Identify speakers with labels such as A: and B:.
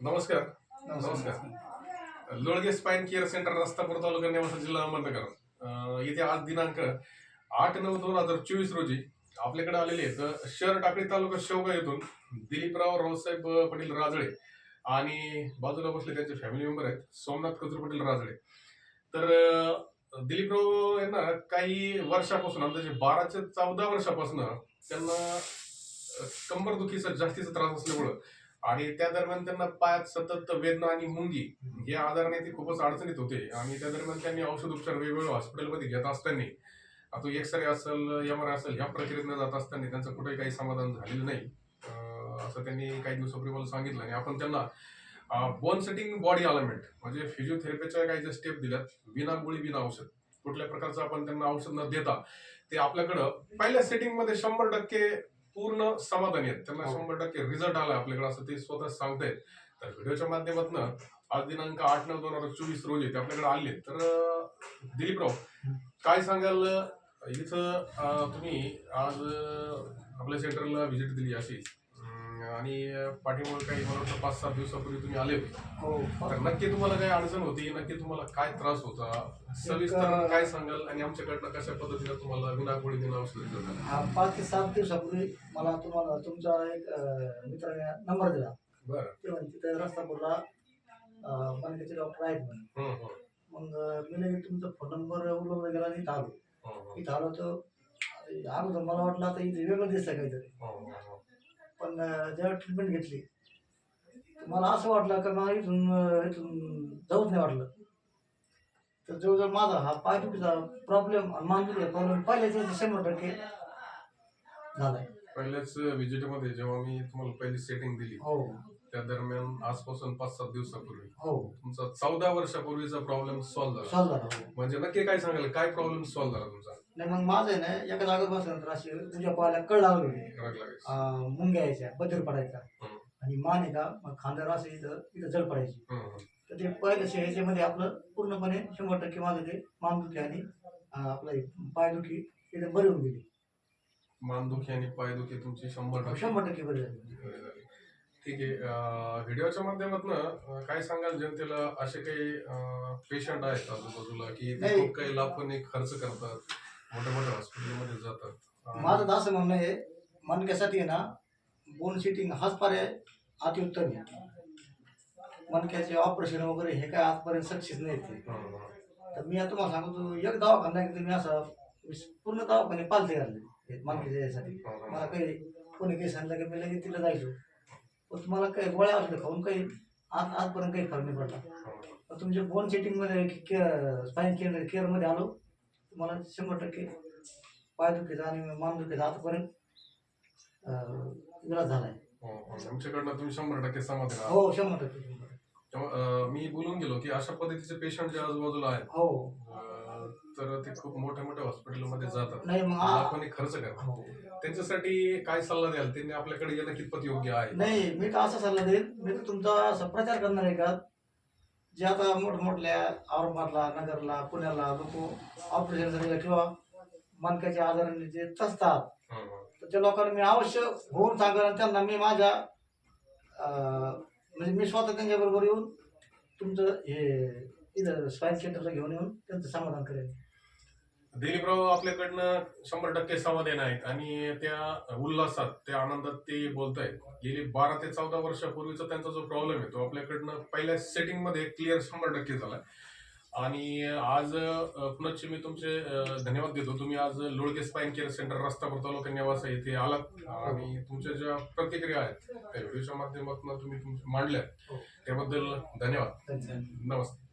A: नमस्कार. नमस्कार. Lolge spine care centre Rastapur तालुका नेवासा जिल्हा अहमदनगर. येथे आज दिनांक आठ नऊ दोन हजार चोवीस रोजी आपल्याकडे आलेले आहेत शहर टाकळी तालुका शेवगा येथून दिलीपराव रावसाहेब पाटील राजळे आणि बाजूला बसले त्यांचे फॅमिली मेंबर आहेत सोमनाथ कचरू पाटील राजळे. तर दिलीपराव यांना काही वर्षापासून अंदाजे बाराच्या चौदा वर्षापासून त्यांना कंबरदुखीचा जास्तीचा त्रास असल्यामुळं आणि त्या दरम्यान त्यांना पायात सतत वेदना आणि मुंगी या आजाराने ते खूपच अडचणीत होते. आणि त्या दरम्यान त्यांनी औषध उपचार वेगवेगळ्या हॉस्पिटलमध्ये घेत असताना आता एक्सरे असेल एम आर असेल ह्या प्रक्रियेतनं जात असताना त्यांचं कुठेही काही समाधान झालेलं नाही. असं त्यांनी काही दिवसापूर्वी मला सांगितलं आणि आपण त्यांना बोन सेटिंग बॉडी अलाइनमेंट म्हणजे फिजिओथेरपीच्या काही ज्या स्टेप दिल्यात विना गोळी विना औषध कुठल्या प्रकारचं आपण त्यांना औषध न देता ते आपल्याकडं पहिल्या सेटिंगमध्ये शंभर टक्के पूर्ण समाधानी आहेत त्यांना
B: हो.
A: शंभर टक्के रिझल्ट आला आपल्याकडे असं ते स्वतः सांगतायत. तर व्हिडिओच्या माध्यमातून आज दिनांक आठ नऊ दोन हजार चोवीस रोजी ते आपल्याकडे आले. तर दिलीपराव काय सांगाल इथं तुम्ही आज आपल्या सेंटरला व्हिजिट दिली अशी? आणि पाठीमुळे काही मला वाटतं पाच सात दिवसापूर्वी तुम्ही आले होते.
B: हो
A: तर नक्की तुम्हाला काय अडचण होती? नक्की तुम्हाला काय त्रास होता? सविस्तर काय सांगाल? आणि आमच्याकडनं कशा पद्धतीने तुम्हाला विनागोळी दिन औषध
B: हा पाच ते सात दिवसापूर्वी मला तुम्हाला तुमचा एक मित्राने नंबर दिला.
A: बरं.
B: ते म्हणजे तिथे रस्तापूरला मनकेचे डॉक्टर आहेत म्हणे.
A: हं, हं,
B: मग मी लगेच तुमचा फोन नंबर उलवला गेला आणि इथं आलो. इथं आलो तर अगोदर मला वाटलं आता इथे वेगळं दिसलं काहीतरी. पण जेव्हा ट्रीटमेंट घेतली मला असं वाटलं का मला इथून इथून जाऊच नाही वाटलं. तर जवळजवळ माझा हा पायदुखीचा प्रॉब्लेम आणि मानदुखीचा प्रॉब्लेम पहिल्याच शंभर टक्के झालाय.
A: पहिल्याच व्हिजिटमध्ये जेव्हा मी तुम्हाला पहिली सेटिंग दिली
B: हो.
A: त्या दरम्यान आजपासून पाच सात दिवसापूर्वी
B: हो.
A: तुमचा चौदा वर्षापूर्वीचा प्रॉब्लेम सॉल्व्ह झाला.
B: सॉल्व झाला हो.
A: म्हणजे नक्की काय सांगाल? काय प्रॉब्लेम सॉल्व्ह झाला तुमचा?
B: नाही मग माझं आहे ना एका जागेत बसल्यानंतर अशी तुझ्या पायाला कळ लागली. मुंग्या यायच्या बदल पडायचा. आणि मान आहे का मग खांद्यावर असं इथं इथं जड पडायची. तर ते पहिलं ह्याच्यामध्ये आपलं पूर्णपणे शंभर टक्के माझं ते मानदुखी आणि आपलं पायदुखी इथं बरी होऊन गेली.
A: मानदुखी आणि पायदुखी तुमची शंभर टक्के.
B: शंभर टक्के बरी झाली.
A: ठीक आहे. व्हिडिओच्या माध्यमातून काय सांगाल? जनतेला असे काही पेशंट आहेत आजूबाजूला की काही लाखोनी खर्च करतात. मोठ्या मोठ्या हॉस्पिटलमध्ये जातात. अं,
B: माझं तर असं म्हणणं आहे मणक्यासाठी आहे ना बोन सिटिंग हाच पर्याय अतिउत्तम आहे. मणक्याचे ऑपरेशन वगैरे हे काय आजपर्यंत सक्सेस नाही ते. तर मी आता तुम्हाला सांगतो एक दवाखाना की मी असा पूर्ण दवाखाने पालते घालले हे मणक्याच्या यासाठी मला काही कोणी काही सांगितलं की मी लगेच तिला जायचो. पण तुम्हाला काही गोळ्या औषधं खाऊन काही आज आजपर्यंत काही फरक नाही पडला. तुमच्या बोन सेटिंगमध्ये केअर स्पाईन केअर केअरमध्ये आलो. तुम्हाला शंभर टक्के पायदुखीचा आणि मानदुखीचा आतापर्यंत इलाज झालाय.
A: हो, हो. आमच्याकडनं तुम्ही शंभर टक्के समाधान आहात.
B: हो शंभर टक्के शंभर टक्के.
A: तेव्हा, अं, मी बोलून गेलो की अशा पद्धतीचे पेशंट जे आजूबाजूला आहेत
B: हो.
A: अं, तर ते खूप मोठ्या मोठ्या हॉस्पिटलमध्ये जातात.
B: नाही मग आ-
A: लाखोनी खर्च करतात.
B: हो.
A: त्यांच्यासाठी काय सल्ला द्याल? त्यांनी आपल्याकडे येणं कितपत योग्य आहे?
B: नाही मी तर असा सल्ला देईन. मी तर तुमचा असा प्रचार करणार आहे का? जे आता मोठमोठल्या औरंगाबादला नगरला पुण्याला लोक ऑपरेशनसाठी किंवा मनक्याच्या आजाराने जे त्रसतात
A: हं.
B: तर त्या लोकांना मी अवश्य होऊन सांगेन आणि त्यांना मी माझ्या अं, म्हणजे मी स्वतः त्यांच्याबरोबर येऊन तुमचं हे इथं स्पाईन सेंटरला घेऊन येऊन त्यांचं समाधान करेन
A: दिलीपराव आपल्याकडनं शंभर टक्के समाधान आहेत आणि त्या उल्हासात त्या आनंदात ते बोलतायत. गेली बारा ते चौदा वर्षापूर्वीचा त्यांचा जो प्रॉब्लेम आहे तो आपल्याकडनं पहिल्या सेटिंगमध्ये क्लिअर शंभर टक्के झाला. आणि आज पुनश्च मी तुमचे धन्यवाद देतो. तुम्ही आज Lolge spine care centre Rastapur तालुका नेवासा येथे आलात. आणि तुमच्या ज्या प्रतिक्रिया आहेत त्या व्हिडिओच्या माध्यमातून तुम्ही तुमच्या मांडल्या
B: हो.
A: त्याबद्दल धन्यवाद. नमस्ते.